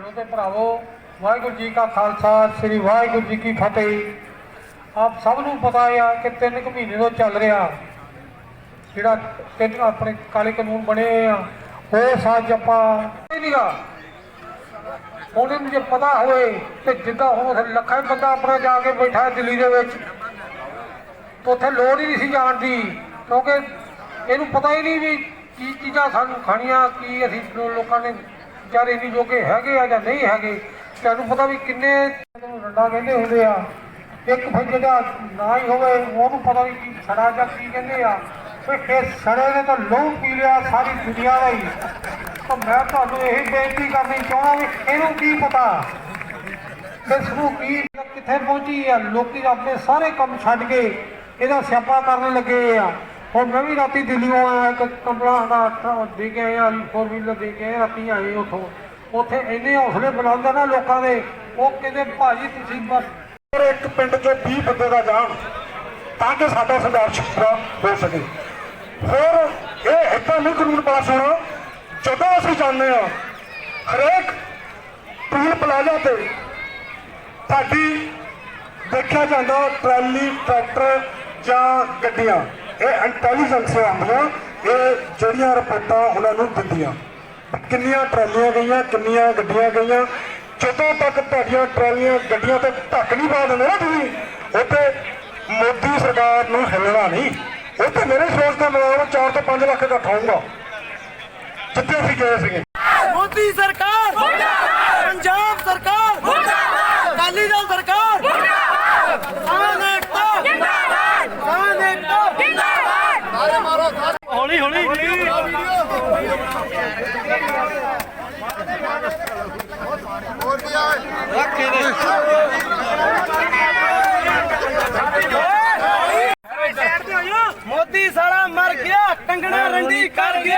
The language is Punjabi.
ਭਰਾਵੋ, ਵਾਹਿਗੁਰੂ ਜੀ ਕਾ ਖਾਲਸਾ, ਸ੍ਰੀ ਵਾਹਿਗੁਰੂ ਜੀ ਕੀ ਫਤਿਹ। ਆਪ ਸਭ ਨੂੰ ਪਤਾ ਆ ਕਿ ਤਿੰਨ ਕੁ ਮਹੀਨੇ ਤੋਂ ਚੱਲ ਰਿਹਾ। ਜਿਹੜਾ ਤਿੰਨ ਆਪਣੇ ਕਾਲੇ ਕਾਨੂੰਨ ਬਣੇ ਹੋਏ ਆ ਉਹ ਸੱਚ ਆਪਾਂ ਨਹੀਂਗਾ ਉਹਨਾਂ ਨੂੰ ਜੇ ਪਤਾ ਹੋਵੇ ਤੇ ਜਿੱਦਾਂ ਹੁਣ ਲੱਖਾਂ ਬੰਦਾ ਆਪਣਾ ਜਾ ਕੇ ਬੈਠਾ ਦਿੱਲੀ ਦੇ ਵਿੱਚ ਉੱਥੇ ਲੋੜ ਹੀ ਨਹੀਂ ਸੀ ਜਾਣ ਦੀ, ਕਿਉਂਕਿ ਇਹਨੂੰ ਪਤਾ ਹੀ ਨਹੀਂ ਵੀ ਕੀ ਚੀਜ਼ਾਂ ਸਾਨੂੰ ਖਾਣੀਆਂ, ਕੀ ਅਸੀਂ ਲੋਕਾਂ ਨੇ ਵਿਚਾਰੇ ਇੰਨੀ ਜੋਗੇ ਹੈਗੇ ਆ ਜਾਂ ਨਹੀਂ ਹੈਗੇ, ਤੁਹਾਨੂੰ ਪਤਾ ਵੀ ਕਿੰਨੇ ਨੂੰ ਰੰਡਾ ਕਹਿੰਦੇ ਹੁੰਦੇ ਆ। ਇੱਕ ਫਿਰ ਜਿਹੜਾ ਨਾ ਹੀ ਹੋਵੇ, ਉਹਨੂੰ ਪਤਾ ਨਹੀਂ ਕੀ ਛੜਾ ਜਾਂ ਕੀ ਕਹਿੰਦੇ ਆ। ਵੀ ਇਹ ਛੜੇ ਨੇ ਤਾਂ ਲਹੂ ਪੀ ਲਿਆ ਸਾਰੀ ਦੁਨੀਆ ਦਾ ਹੀ। ਤਾਂ ਮੈਂ ਤੁਹਾਨੂੰ ਇਹ ਬੇਨਤੀ ਕਰਨੀ ਚਾਹੁੰਦਾ ਵੀ ਇਹਨੂੰ ਕੀ ਪਤਾ? ਇਸ ਨੂੰ ਕੀ ਕਿੱਥੇ ਪਹੁੰਚੀ ਆ? ਲੋਕੀ ਆਪਣੇ ਸਾਰੇ ਕੰਮ ਛੱਡ ਕੇ ਇਹਦਾ ਸਿਆਪਾ ਕਰਨ ਲੱਗੇ ਆ। ਹੁਣ ਮੈਂ ਵੀ ਰਾਤੀ ਦਿੱਲੀੋਂ ਆਇਆ ਇੱਕ ਕਮਰਾ ਦਾ ਦੇ ਕੇ ਆਇਆ ਫੋਰ ਵੀਲਰ ਦੇ ਕੇ ਰਾਤੀ ਆਏ ਉਥੋਂ। ਉੱਥੇ ਇੰਨੇ ਹੌਸਲੇ ਬੁਲੰਦ ਨਾ ਲੋਕਾਂ ਦੇ, ਉਹ ਕਹਿੰਦੇ, ਭਾਜੀ, ਤੁਸੀਂ ਬਸ ਇੱਕ ਪਿੰਡ ਚੋਂ 20 ਬੰਦੇ ਦਾ ਜਾਣ, ਤਾਂ ਕਿ ਸਾਡਾ ਸੰਘਰਸ਼ ਪੂਰਾ ਹੋ ਸਕੇ। ਹੋਰ ਇਹ ਏਦਾਂ ਨਹੀਂ ਕਾਨੂੰਨ ਪਾਸ ਹੋਣਾ, ਜਦੋਂ ਅਸੀਂ ਜਾਣਦੇ ਹਾਂ, ਹਰੇਕ ਟੂਲ ਪਲਾਜ਼ਾ ਤੇ ਸਾਡੀ ਦੇਖਿਆ ਜਾਂਦਾ ਟਰਾਲੀ, ਟਰੈਕਟਰ ਜਾਂ ਗੱਡੀਆਂ। ਇਹ ਇੰਟੈਲੀਜੈਂਸ ਆਉਂਦੀਆਂ ਇਹ ਜਿਹੜੀਆਂ ਰਿਪੋਰਟਾਂ ਉਹਨਾਂ ਨੂੰ ਦਿੰਦੀਆਂ। ਕਿੰਨੀਆਂ ਟਰਾਲੀਆਂ ਗਈਆਂ, ਕਿੰਨੀਆਂ ਗੱਡੀਆਂ ਗਈਆਂ। ਜਦੋਂ ਤੱਕ ਤੁਹਾਡੀਆਂ ਟਰਾਲੀਆਂ, ਗੱਡੀਆਂ ਤੇ ਢੱਕ ਨਹੀਂ ਪਾ ਦਿੰਦੇ ਨਾ ਤੁਸੀਂ, ਉੱਥੇ ਮੋਦੀ ਸਰਕਾਰ ਨੂੰ ਹਿੱਲਣਾ ਨਹੀਂ। ਉੱਥੇ ਮੇਰੇ ਸੋਚ ਦੇ ਮੁਤਾਬਕ 4 ਤੋਂ 5 ਲੱਖ ਇਕੱਠਾ ਹੋਊਗਾ ਜਿੱਥੇ ਅਸੀਂ ਗਏ ਸੀਗੇ। ਮੋਦੀ ਸਰਕਾਰ ਮੁਰਦਾਬਾਦ ਪੰਜਾਬ ਸਰਕਾਰ ਮੁਰਦਾਬਾਦ ਅਕਾਲੀ ਦਲ ਸਰਕਾਰ ਮੁਰਦਾਬਾਦ ਕਿਸਾਨ ਏਕਤਾ ਜਿੰਦਾਬਾਦ ਕਿਸਾਨ ਏਕਤਾ ਜਿੰਦਾਬਾਦ ਸਾਰੇ ਮਾਰੋ ਹੌਲੀ ਹੌਲੀ ਮੋਦੀ ਸਾਲਾ ਮਰ ਗਿਆ ਟੰਗਣਾ ਰੰਡੀ ਕਰ ਗਿਆ।